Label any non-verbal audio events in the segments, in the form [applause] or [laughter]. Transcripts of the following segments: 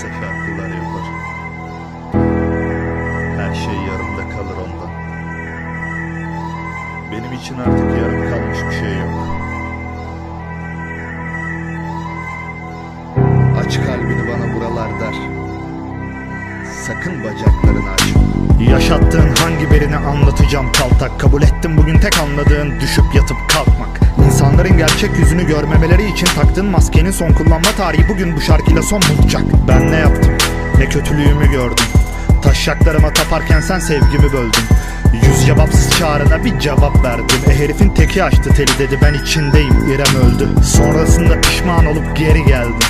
Maalesef haklılar yapar. Her şey yarımda kalır ondan. Benim için artık yarım kalmış bir şey yok. Aç kalbini bana buralar der. Sakın bacaklarını açma. Yaşattığın hangi birini anlatacağım kaltak Kabul ettim bugün tek anladığın düşüp yatıp kalkmak İnsanların gerçek yüzünü görmemeleri için taktığın maskenin son kullanma tarihi bugün bu şarkıyla son bulacak. Ben ne yaptım? Ne kötülüğümü gördüm. Taşaklarıma taparken sen sevgimi böldün. Yüz cevapsız çağrına bir cevap verdim. E herifin teki açtı teli dedi ben içindeyim İrem öldü. Sonrasında pişman olup geri geldim.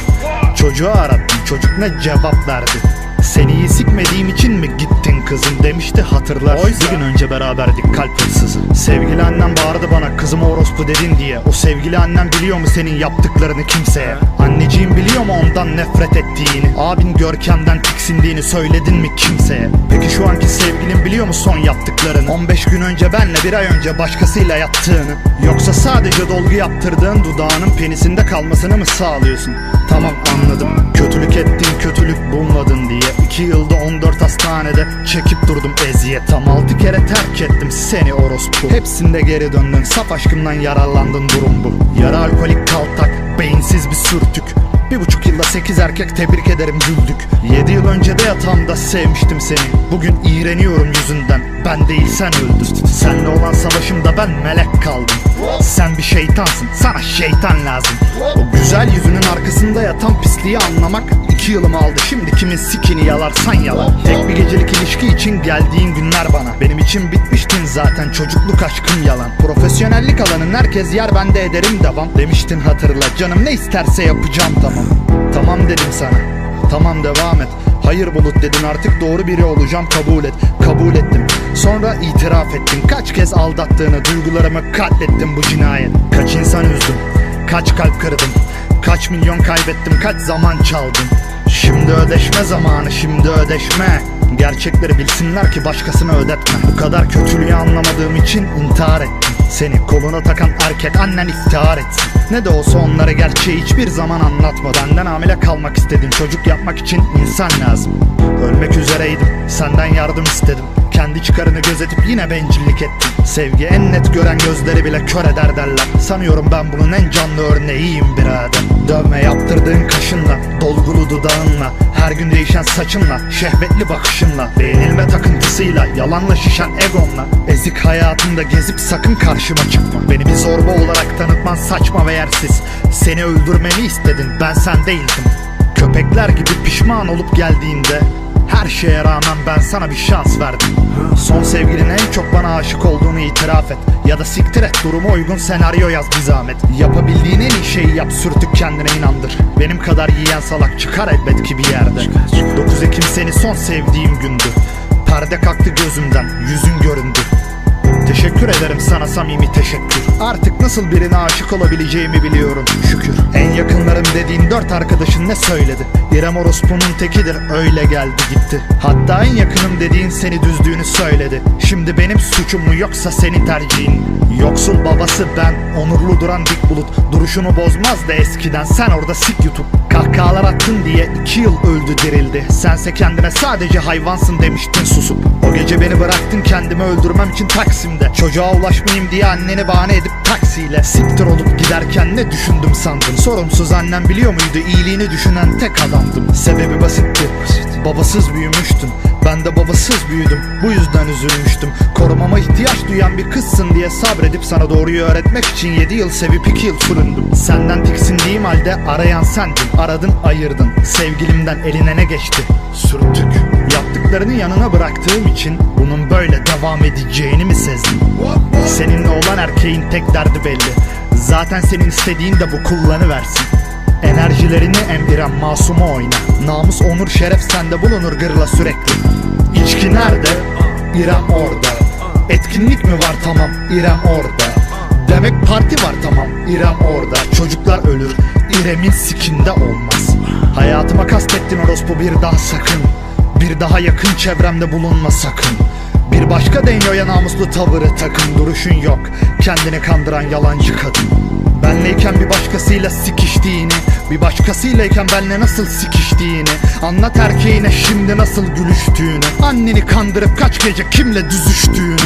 Çocuğu arattım çocuk ne cevap verdi? Seni iyi sikmediğim için mi gittin kızım demişti hatırlar. Oysa- Bir gün önce beraberdik kalp hırsızı. Sevgili annem bağırdı bana kızıma orospu dedin diye. O sevgili annem biliyor mu senin yaptıklarını kimseye? Anneciğim biliyor mu ondan nefret ettiğini? Abin Görkem'den tiksindiğini söyledin mi kimseye? Peki şu anki sevgilin biliyor mu son yaptıklarını? 15 gün önce benle bir ay önce başkasıyla yattığını? Yoksa sadece dolgu yaptırdığın dudağının penisinde kalmasını mı sağlıyorsun? Tamam anladım. Kötülük ettin kötülük bulmadın diye. İki yılda 14 hastanede çekip durdum eziyet. Tam 6 kere terk ettim seni orospu. Hepsinde geri döndün saf aşkımdan yararlandın durum bu. Yarı alkolik kaltak beyinsiz bir sürtük. Bir buçuk yılda sekiz erkek tebrik ederim güldük. Yedi yıl önce de yatağımda sevmiştim seni. Bugün iğreniyorum yüzünden Ben değil sen öldün. Senle olan savaşımda ben melek kaldım. Sen bir şeytansın sana şeytan lazım. O güzel yüzünün arkasında yatan pisliği anlamak iki yılımı aldı. Şimdi kimin sikini yalarsan yala. Tek bir geldiğin günler bana. Benim için bitmiştin zaten çocukluk aşkım yalan. Profesyonellik alanın herkes yer ben de ederim devam. Demiştin hatırla canım ne isterse yapacağım tamam. Tamam dedim sana Tamam devam et. Hayır bulut dedin artık doğru biri olacağım kabul et. Kabul ettim Sonra itiraf ettin Kaç kez aldattığını duygularımı katlettim bu cinayet. Kaç insan üzdüm Kaç kalp kırdım Kaç milyon kaybettim kaç zaman çaldım Şimdi ödeşme zamanı şimdi ödeşme. Gerçekleri bilsinler ki başkasına ödetme. Bu kadar kötülüğü anlamadığım için intihar ettim. Seni koluna takan erkek annen iftihar etsin. Ne de olsa onlara gerçeği hiçbir zaman anlatma. Benden hamile kalmak istedin çocuk yapmak için insan lazım. Ölmek üzereydim. Senden yardım istedim kendi çıkarını gözetip yine bencillik ettin Sevgi en net gören gözleri bile kör eder derler. Sanıyorum ben bunun en canlı örneğiyim birader. Dövme yaptırdığın kaşınla, dolgulu dudağınla Her gün değişen saçınla, şehvetli bakışınla Beğenilme takıntısıyla, yalanla şişen egonla. Ezik hayatında gezip sakın karşıma çıkma. Beni bir zorba olarak tanıtman saçma ve yersiz. Seni öldürmemi istedin, ben sen değildim. Köpekler gibi pişman olup geldiğinde her şeye rağmen ben sana bir şans verdim. Son sevgilin en çok bana aşık olduğunu itiraf et. Ya da siktir et duruma uygun senaryo yaz bir zahmet. Yapabildiğin en iyi şeyi yap sürtük kendine inandır. Benim kadar yiyen salak çıkar elbet ki bir yerde. 9 Ekim seni son sevdiğim gündü. Perde kalktı gözümden yüzün göründü Teşekkür ederim sana samimi teşekkür. Artık nasıl birine aşık olabileceğimi biliyorum şükür. En yakınlarım dediğin dört arkadaşın ne söyledi? İrem orospunun tekidir öyle geldi gitti. Hatta en yakınım dediğin seni düzdüğünü söyledi. Şimdi benim suçum mu yoksa senin tercihin? Yoksul babası ben onurlu duran dik bulut. Duruşunu bozmaz da eskiden sen orada sik yutup Kahkahalar attın diye iki yıl öldü dirildi. Sense kendine sadece hayvansın demiştin susup. O gece beni bıraktın kendimi öldürmem için Taksim'de. Çocuğa ulaşmayayım diye anneni bahane edip taksiyle Siktir olup giderken ne düşündüm sandın Sorumsuz annem biliyor muydu? İyiliğini düşünen tek adamdım. Sebebi basitti. Babasız büyümüştün ben de babasız büyüdüm bu yüzden üzülmüştüm. Korumama ihtiyaç duyan bir kızsın diye sabredip sana doğruyu öğretmek için 7 yıl sevip 2 yıl süründüm. Senden tiksindiğim halde arayan sendin Aradın ayırdın. Sevgilimden eline ne geçti? Sürtük Yaptıklarını yanına bıraktığım için bunun böyle devam edeceğini mi sezdin? Seninle olan erkeğin tek derdi belli. Zaten senin istediğin de bu kullanıversin Enerjilerini emdiren masuma oyna. Namus, onur, şeref sende bulunur gırla sürekli. İçki nerede? İrem orada. Etkinlik mi var? Tamam İrem orada. Demek parti var tamam İrem orada. Çocuklar ölür İrem'in sikinde olmaz. Hayatıma kastettin orospu bir daha sakın. Bir daha yakın çevremde bulunma sakın bir başka denyoya namuslu tavırı takın duruşun yok. Kendini kandıran yalancı kadın. Benleyken bir başkasıyla sikiştiğini Bir başkasıylayken benle nasıl sikiştiğini. Anlat erkeğine şimdi nasıl gülüştüğünü. Anneni kandırıp kaç gece kimle düzüştüğünü.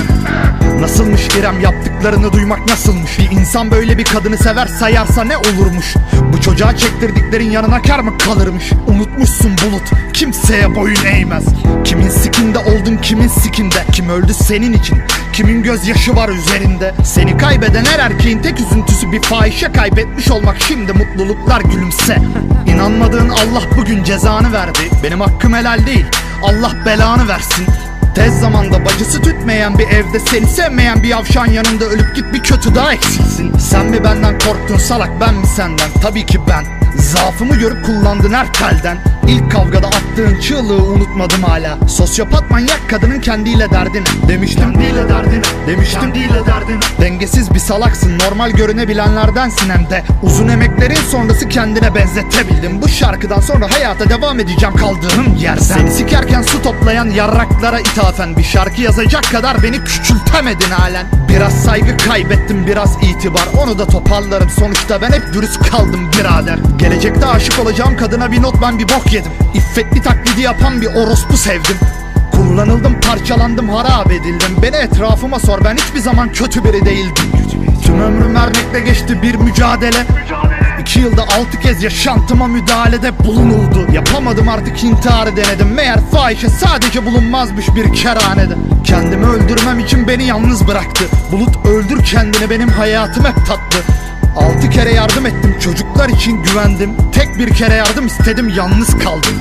Nasılmış İrem yaptıklarını duymak nasılmış? Bir insan böyle bir kadını sever sayarsa ne olurmuş? Bu çocuğa çektirdiklerin yanına kar mı kalırmış? Unutmuşsun bulut kimseye boyun eğmez. Kimin sikinde oldun kimin sikinde? Kim öldü senin için? Kimin gözyaşı var üzerinde? Seni kaybeden her erkeğin tek üzüntüsü bir fahişe kaybetmiş olmak. Şimdi mutluluklar gülümse. [laughs] İnanmadığın Allah bugün cezanı verdi. Benim hakkım helal değil. Allah belanı versin. Tez zamanda bacısı tütmeyen bir evde seni sevmeyen bir yavşan yanında ölüp git bir kötü daha eksilsin. Sen mi benden korktun salak ben mi senden? Tabii ki ben. Zaafımı görüp kullandın her telden İlk kavgada attığın çığlığı unutmadım hala. Sosyopat manyak kadının kendiyle derdini Demiştim kendiyle derdini Demiştim kendiyle derdini Dengesiz bir salaksın normal görünebilenlerdensin hem de. Uzun emeklerin sonrası kendine benzetebildim. Bu şarkıdan sonra hayata devam edeceğim kaldığım yerden. Seni sikerken su toplayan yarraklara ithafen. Bir şarkı yazacak kadar beni küçültemedin halen Biraz saygı kaybettim biraz itibar. Onu da toparlarım. Sonuçta ben hep dürüst kaldım birader. Gelecekte aşık olacağım kadına bir not ben bir bok yedim. İffetli taklidi yapan bir orospu sevdim. Kullanıldım, parçalandım, harap edildim. Beni etrafıma sor, ben hiçbir zaman kötü biri değildim. Tüm ömrüm vermekle geçti bir mücadele İki yılda altı kez yaşantıma müdahalede bulunuldu. Yapamadım artık intiharı denedim Meğer fahişe sadece bulunmazmış bir kerhanede Kendimi öldürmem için beni yalnız bıraktı. Bulut öldür kendini benim hayatım hep tatlı. Altı kere yardım ettim çocuklar için güvendim. Tek bir kere yardım istedim yalnız kaldım.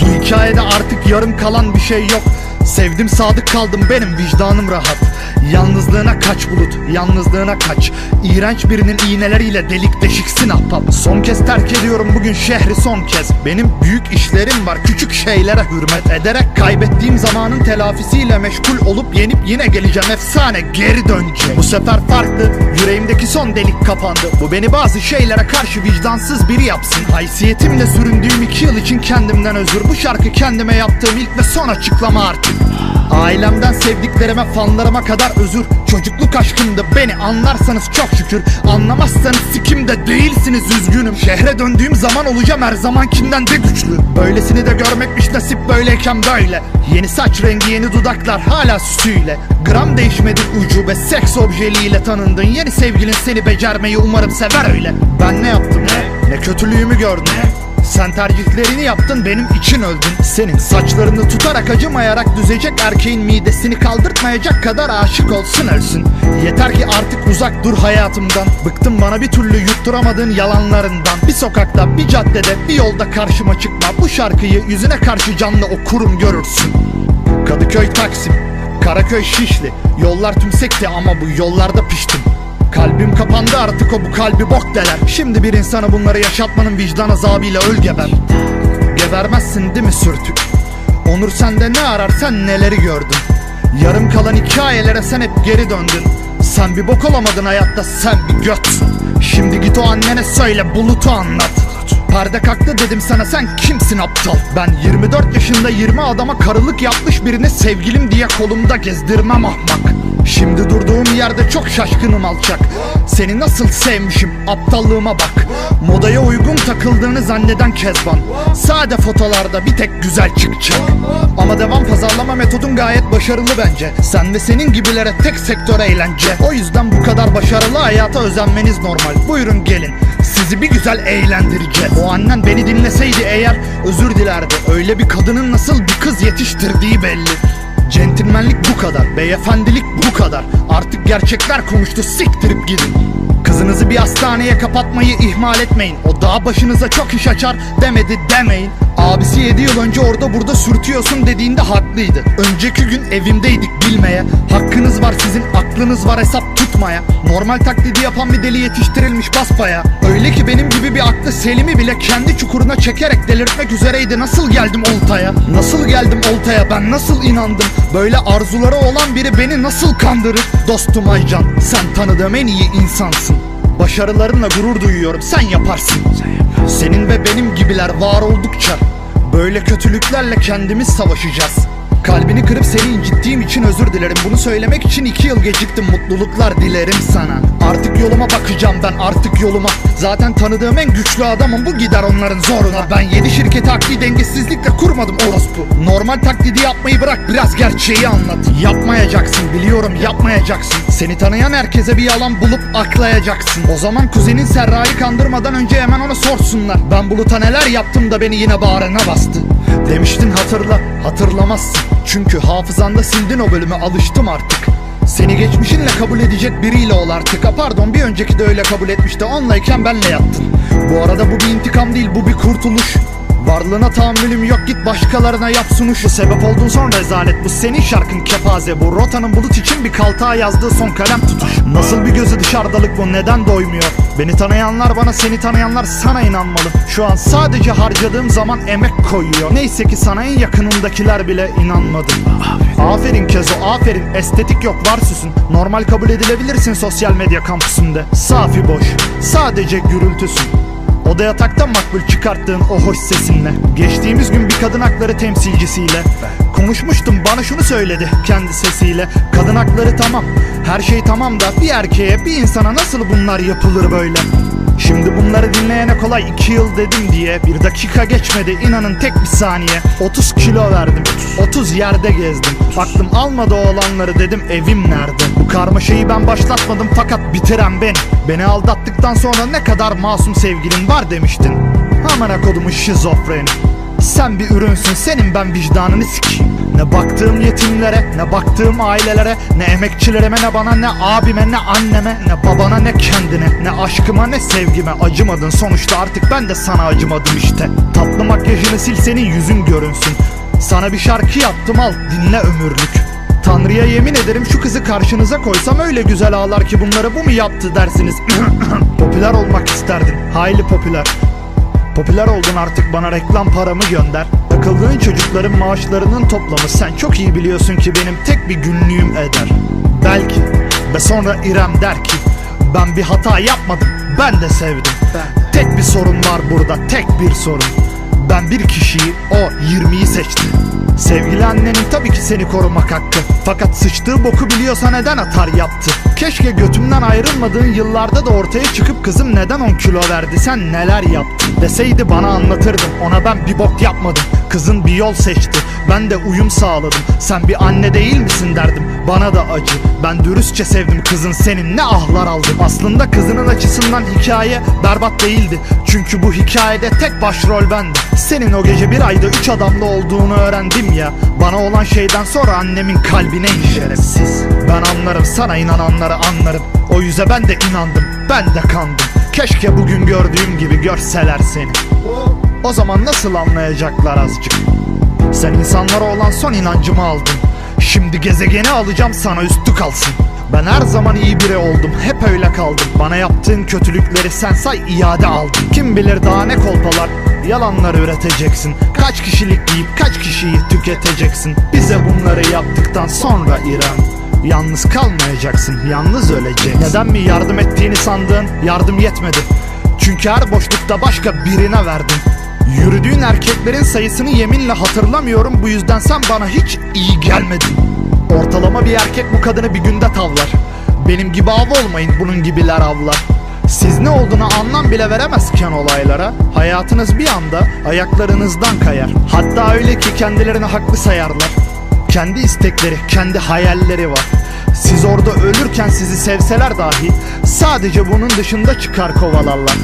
Bu hikayede artık yarım kalan bir şey yok. Sevdim sadık kaldım benim vicdanım rahat Yalnızlığına kaç bulut yalnızlığına kaç. İğrenç birinin iğneleriyle delik deşiksin ahbap Son kez terk ediyorum bugün şehri son kez. Benim büyük işlerim var küçük şeylere hürmet ederek. Kaybettiğim zamanın telafisiyle meşgul olup yenip yine geleceğim. Efsane geri dönecek Bu sefer farklı yüreğimdeki son delik kapandı. Bu beni bazı şeylere karşı vicdansız biri yapsın. Haysiyetimle süründüğüm iki yıl için kendimden özür. Bu şarkı kendime yaptığım ilk ve son açıklama artık Ailemden sevdiklerime fanlarıma kadar özür. Çocukluk aşkımdı beni anlarsanız çok şükür. Anlamazsanız sikimde değilsiniz üzgünüm. Şehre döndüğüm zaman olacağım her zamankinden de güçlü. Böylesini de görmekmiş nasip böyleyken böyle. Yeni saç rengi yeni dudaklar hala süsüyle. Gram değişmedi ucube seks objeliğiyle tanındın. Yeni sevgilin seni becermeyi umarım sever öyle. Ben ne yaptım? Ne? Ne kötülüğümü gördün sen tercihlerini yaptın benim için öldün. Senin saçlarını tutarak acımayarak düzecek erkeğin midesini kaldırtmayacak kadar aşık olsun ölsün Yeter ki artık uzak dur hayatımdan. Bıktım bana bir türlü yutturamadığın yalanlarından. Bir sokakta bir caddede bir yolda karşıma çıkma. Bu şarkıyı yüzüne karşı canlı okurum görürsün. Kadıköy Taksim Karaköy Şişli. Yollar tümsekti ama bu yollarda piştim Kalbim kapandı artık o bu kalbi bok deler. Şimdi bir insana bunları yaşatmanın vicdan azabıyla öl geber Gebermezsin değil mi sürtük Onur sende ne arar sen neleri gördün? Yarım kalan hikayelere sen hep geri döndün. Sen bir bok olamadın hayatta sen bir götsün Şimdi git o annene söyle bulutu anlat Perde kalktı dedim sana sen kimsin aptal? Ben 24 yaşında 20 adama karılık yapmış birini sevgilim diye kolumda gezdirmem ahmak. Şimdi durduğum yerde çok şaşkınım alçak. Seni nasıl sevmişim aptallığıma bak Modaya uygun takıldığını zanneden kezban. Sade fotolarda bir tek güzel çıkacak Ama devam pazarlama metodun gayet başarılı bence. Sen ve senin gibilere tek sektör eğlence. O yüzden bu kadar başarılı hayata özenmeniz normal. Buyurun gelin sizi bir güzel eğlendireceğiz. O annen beni dinleseydi eğer özür dilerdi. Öyle bir kadının nasıl bir kız yetiştirdiği belli. Centilmenlik bu kadar, beyefendilik bu kadar. Artık gerçekler konuştu siktirip gidin Kızınızı bir hastaneye kapatmayı ihmal etmeyin. O dağ başınıza çok iş açar demedi demeyin. Abisi 7 yıl önce orada burada sürtüyorsun dediğinde haklıydı. Önceki gün evimdeydik bilmeye. Hakkınız var sizin aklınız var hesap tutmaya. Normal taklidi yapan bir deli yetiştirilmiş basbaya. Öyle ki benim gibi bir aklı selimi bile kendi çukuruna çekerek delirtmek üzereydi. Nasıl geldim oltaya? Nasıl geldim oltaya? Ben nasıl inandım? Böyle arzuları olan biri beni nasıl kandırır? Dostum Aycan sen tanıdığım en iyi insansın Başarılarınla gurur duyuyorum sen yaparsın. Senin ve benim gibiler var oldukça Böyle kötülüklerle kendimiz savaşacağız Kalbini kırıp seni incittiğim için özür dilerim. Bunu söylemek için iki yıl geciktim. Mutluluklar dilerim sana. Artık yoluma bakacağım ben artık yoluma. Zaten tanıdığım en güçlü adamım. Bu gider onların zoruna. Ben yedi şirketi akli dengesizlikle kurmadım orospu. Normal taklidi yapmayı bırak biraz gerçeği anlat. Yapmayacaksın biliyorum yapmayacaksın. Seni tanıyan herkese bir yalan bulup aklayacaksın. O zaman kuzenin Serra'yı kandırmadan önce hemen ona sorsunlar. Ben buluta neler yaptım da beni yine bağrına bastı Demiştin hatırla hatırlamazsın. Çünkü hafızanda sildin o bölüme alıştım artık. Seni geçmişinle kabul edecek biriyle ol artık. Ha pardon bir önceki de öyle kabul etmişti. Onlayken benle yattın. Bu arada bu bir intikam değil bu bir kurtuluş Varlığına tahammülüm yok git başkalarına yap sunuş. Bu sebep oldun son rezalet. Bu senin şarkın kepaze. Bu rotanın bulut için bir kaltağa yazdığı son kalem tutuş Nasıl bir gözü dışarıdalık bu? Neden doymuyor? Beni tanıyanlar bana seni tanıyanlar sana inanmalı. Şu an sadece harcadığım zaman emek koyuyor. Neyse ki sana en yakınındakiler bile inanmadı Aferin Kezo aferin. Estetik yok var süsün Normal kabul edilebilirsin sosyal medya kampüsünde. Safi boş sadece gürültüsün o yataktan makbul çıkarttığın o hoş sesinle. Geçtiğimiz gün bir kadın hakları temsilcisiyle. Konuşmuştum bana şunu söyledi kendi sesiyle. Kadın hakları tamam her şey tamam da Bir erkeğe bir insana nasıl bunlar yapılır böyle Şimdi bunları dinleyene kolay iki yıl dedim diye. Bir dakika geçmedi inanın tek bir saniye. 30 kilo verdim 30 yerde gezdim. Aklım almadı olanları dedim evim nerede? Bu karmaşayı ben başlatmadım fakat bitiren ben. Beni aldattıktan sonra ne kadar masum sevgilin var demiştin. Amına kodumun şizofreni sen bir ürünsün senin ben vicdanını sikeyim. Ne baktığım yetimlere ne baktığım ailelere Ne emekçilerime ne bana ne abime ne anneme Ne babana ne kendine ne aşkıma ne sevgime Acımadın. Sonuçta artık ben de sana acımadım işte. Tatlı makyajını sil senin yüzün görünsün. Sana bir şarkı yaptım al dinle ömürlük. Tanrı'ya yemin ederim şu kızı karşınıza koysam öyle güzel ağlar ki bunları bu mu yaptı dersiniz? [coughs] Popüler olmak isterdin hayli popüler Popüler oldun artık bana reklam paramı gönder. Takıldığın çocukların maaşlarının toplamı Sen çok iyi biliyorsun ki benim tek bir günlüğüm eder. Belki ve sonra İrem der ki Ben bir hata yapmadım ben de sevdim. Tek bir sorun var burada tek bir sorun. Ben bir kişiyi o 20'yi seçtim Sevgili annenin tabii ki seni korumak hakkı. Fakat sıçtığı boku biliyorsa neden atar yaptı? Keşke götümden ayrılmadığın yıllarda da ortaya çıkıp Kızım neden 10 kilo verdi sen neler yaptın? Deseydi bana anlatırdım ona ben bir bok yapmadım. Kızın bir yol seçti ben de uyum sağladım. Sen bir anne değil misin derdim bana da acı. Ben dürüstçe sevdim kızın senin ne ahlar aldım Aslında kızının açısından hikaye berbat değildi. Çünkü bu hikayede tek başrol bendim Senin o gece bir ayda üç adamla olduğunu öğrendim ya. Bana olan şeyden sonra annemin kalbine in şerefsiz. Ben anlarım sana inananları anlarım. O yüze ben de inandım ben de kandım. Keşke bugün gördüğüm gibi görseler seni. O zaman nasıl anlayacaklar azıcık? Sen insanlara olan son inancımı aldın. Şimdi gezegeni alacağım sana üstü kalsın ben her zaman iyi biri oldum hep öyle kaldım. Bana yaptığın kötülükleri sen say iade aldın Kim bilir daha ne kolpalar yalanlar üreteceksin. Kaç kişilik deyip kaç kişiyi tüketeceksin? Bize bunları yaptıktan sonra İrem Yalnız kalmayacaksın, yalnız öleceksin. Neden mi yardım ettiğini sandığın yardım yetmedi. Çünkü her boşlukta başka birine verdin. Yürüdüğün erkeklerin sayısını yeminle hatırlamıyorum. Bu yüzden sen bana hiç iyi gelmedin Ortalama bir erkek bu kadını bir günde tavlar. Benim gibi av olmayın bunun gibiler avlar. Siz ne olduğunu anlam bile veremezken olaylara. Hayatınız bir anda ayaklarınızdan kayar. Hatta öyle ki kendilerini haklı sayarlar kendi istekleri, kendi hayalleri var. Siz orada ölürken sizi sevseler dahi sadece bunun dışında çıkar kovalarlar.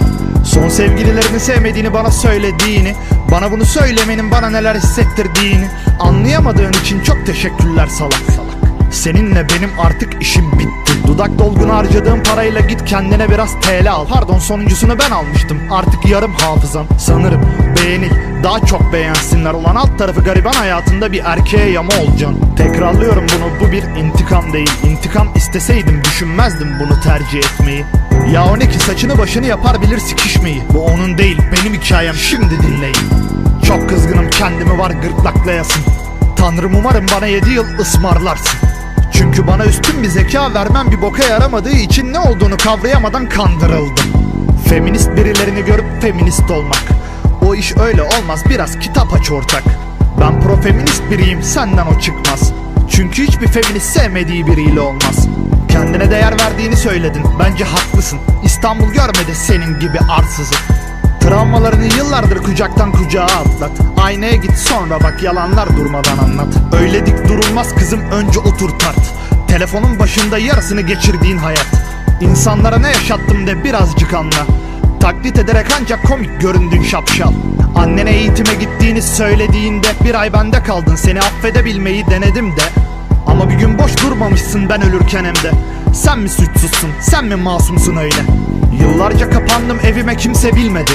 Son sevgililerini sevmediğini bana söylediğini, bana bunu söylemenin bana neler hissettirdiğini anlayamadığın için çok teşekkürler salak salak. Seninle benim artık işim bitti. Dudak dolgunu harcadığım parayla git kendine biraz TL al. Pardon sonuncusunu ben almıştım. Artık yarım hafızam. Sanırım beğenil. Daha çok beğensinler olan alt tarafı gariban hayatında bir erkeğe yama olacaksın. Tekrarlıyorum bunu bu bir intikam değil. İntikam isteseydim düşünmezdim bunu tercih etmeyi. Ya o ne ki saçını başını yapar bilir sikişmeyi. Bu onun değil benim hikayem şimdi dinleyin. Çok kızgınım kendimi var gırtlaklayasın. Tanrım umarım bana 7 yıl ısmarlarsın. Çünkü bana üstün bir zeka vermem bir boka yaramadığı için ne olduğunu kavrayamadan kandırıldım. Feminist birilerini görüp feminist olmak. O iş öyle olmaz biraz kitap aç ortak. Ben profeminist biriyim senden o çıkmaz Çünkü hiçbir feminist sevmediği biriyle olmaz Kendine değer verdiğini söyledin bence haklısın İstanbul görmedi senin gibi arsızı Travmalarını yıllardır kucaktan kucağa atlat. Aynaya git sonra bak yalanlar durmadan anlat. Öyle dik durulmaz kızım önce otur tart. Telefonun başında yarısını geçirdiğin hayat. İnsanlara ne yaşattım de birazcık anla. Taklit ederek ancak komik göründün şapşal. Annene eğitime gittiğini söylediğinde Bir ay bende kaldın. Seni affedebilmeyi denedim de. Ama bir gün boş durmamışsın ben ölürken hem de Sen mi suçsuzsun? Sen mi masumsun öyle? Yıllarca kapandım evime kimse bilmedi.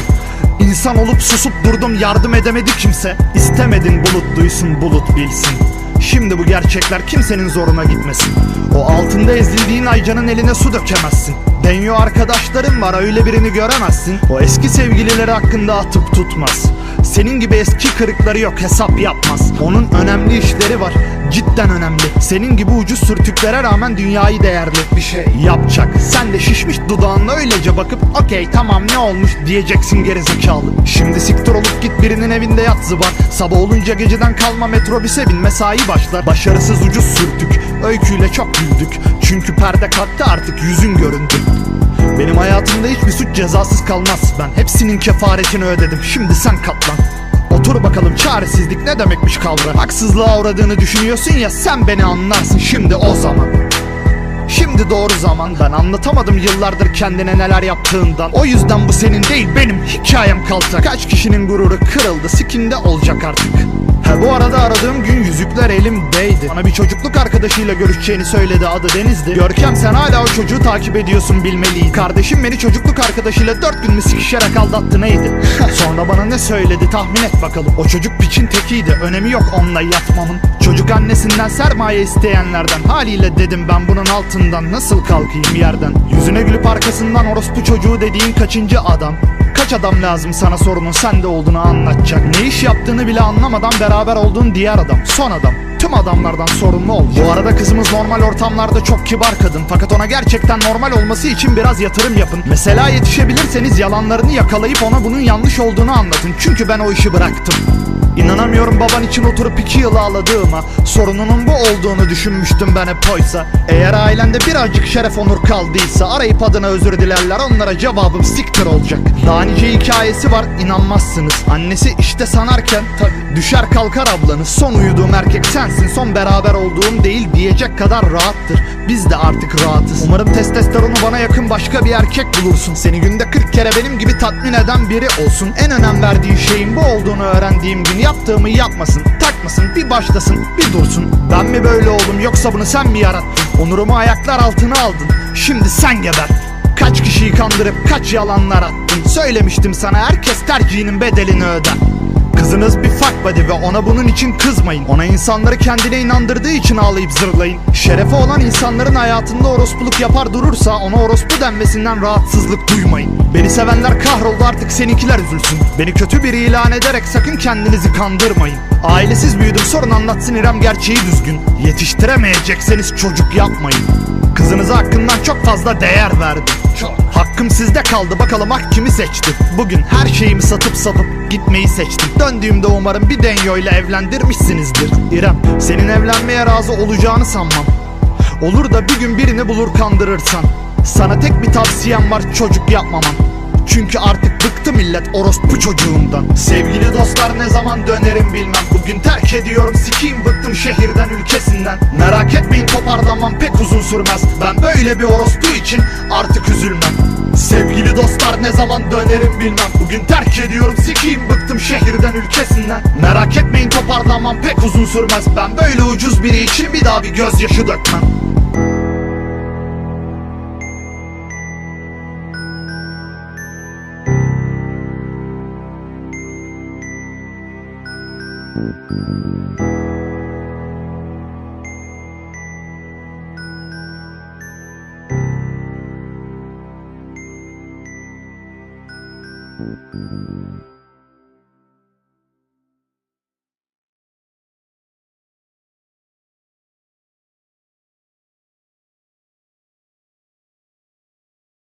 İnsan olup susup durdum yardım edemedi kimse. İstemedin bulut duysun bulut bilsin. Şimdi bu gerçekler kimsenin zoruna gitmesin. O altında ezildiğin aycanın eline su dökemezsin. Denyo arkadaşların var öyle birini göremezsin. O eski sevgilileri hakkında atıp tutmaz Senin gibi eski kırıkları yok hesap yapmaz. Onun önemli işleri var cidden önemli. Senin gibi ucuz sürtüklere rağmen dünyayı değerli. Bir şey yapacak. Sen de şişmiş dudağınla öylece bakıp okey tamam ne olmuş? diyeceksin gerizekalı. Şimdi siktir olup git birinin evinde yat zıbar. Sabah olunca geceden kalma metrobüse bin mesai başlar. Başarısız ucuz sürtük öyküyle çok güldük. Çünkü perde kalktı artık yüzün göründü benim hayatımda hiçbir suç cezasız kalmaz. Ben hepsinin kefaretini ödedim. Şimdi sen katlan Otur bakalım çaresizlik ne demekmiş kavra? Haksızlığa uğradığını düşünüyorsun ya sen beni anlarsın. Şimdi o zaman. Şimdi doğru zaman. Ben anlatamadım yıllardır kendine neler yaptığından. O yüzden bu senin değil benim hikayem kalta Kaç kişinin gururu kırıldı sikinde olacak artık Ha bu arada aradığım gün yüzükler elimdeydi. Bana bir çocukluk arkadaşıyla görüşeceğini söyledi adı Deniz'di. Görkem sen hala o çocuğu takip ediyorsun bilmeliydin. Kardeşim beni çocukluk arkadaşıyla dört gün mü sikişerek aldattı neydi? [laughs] Sonra bana ne söyledi tahmin et bakalım. O çocuk piçin tekiydi önemi yok onunla yatmamın. Çocuk annesinden sermaye isteyenlerden Haliyle dedim ben bunun altından nasıl kalkayım yerden? Yüzüne gülüp arkasından orospu çocuğu dediğin kaçıncı adam Kaç adam lazım sana sorunun sende olduğunu anlatacak. Ne iş yaptığını bile anlamadan beraber olduğun diğer adam. Son adam. Tüm adamlardan sorumlu olacak Bu arada kızımız normal ortamlarda çok kibar kadın. Fakat ona gerçekten normal olması için biraz yatırım yapın. Mesela yetişebilirseniz yalanlarını yakalayıp ona bunun yanlış olduğunu anlatın. Çünkü ben o işi bıraktım İnanamıyorum baban için oturup iki yıl ağladığıma. Sorununun bu olduğunu düşünmüştüm ben hep oysa. Eğer ailende birazcık şeref onur kaldıysa Arayıp adına özür dilerler onlara cevabım siktir olacak. Daha nice hikayesi var inanmazsınız. Annesi işte sanarken tabii düşer kalkar ablanız Son uyuduğum erkek sensin son beraber olduğum değil diyecek kadar rahattır. Biz de artık rahatız. Umarım testosteronu bana yakın başka bir erkek bulursun. Seni günde 40 kere benim gibi tatmin eden biri olsun. En önem verdiği şeyin bu olduğunu öğrendiğim gün yaptığımı yapmasın Takmasın bir başlasın bir dursun. Ben mi böyle oldum yoksa bunu sen mi yarattın? Onurumu ayaklar altına aldın Şimdi sen geber. Kaç kişiyi kandırıp kaç yalanlar attın? Söylemiştim sana herkes tercihinin bedelini öder Kızınız bir fuck buddy ve ona bunun için kızmayın. Ona insanları kendine inandırdığı için ağlayıp zırlayın. Şerefi olan insanların hayatında orospuluk yapar durursa ona orospu denmesinden rahatsızlık duymayın. Beni sevenler kahroldu artık seninkiler üzülsün. Beni kötü biri ilan ederek sakın kendinizi kandırmayın. Ailesiz büyüdüm sorun anlatsın İrem gerçeği düzgün. Yetiştiremeyecekseniz çocuk yapmayın Kızınıza hakkından çok fazla değer verdim. Çok. Hakkım sizde kaldı bakalım hak kimi seçti? Bugün her şeyimi satıp satıp gitmeyi seçtim. Döndüğümde umarım bir denyo ile evlendirmişsinizdir. İrem senin evlenmeye razı olacağını sanmam. Olur da bir gün birini bulur kandırırsan. Sana tek bir tavsiyem var çocuk yapmaman çünkü artık bıktı millet orospu çocuğundan. Sevgili dostlar ne zaman dönerim bilmem. Bugün terk ediyorum sikiyim bıktım şehirden ülkesinden. Merak etmeyin toparlamam pek uzun sürmez. Ben böyle bir orospu için artık üzülmem. Sevgili dostlar ne zaman dönerim bilmem. Bugün terk ediyorum sikiyim bıktım şehirden ülkesinden. Merak etmeyin toparlamam pek uzun sürmez. Ben böyle ucuz biri için bir daha bir gözyaşı dökmem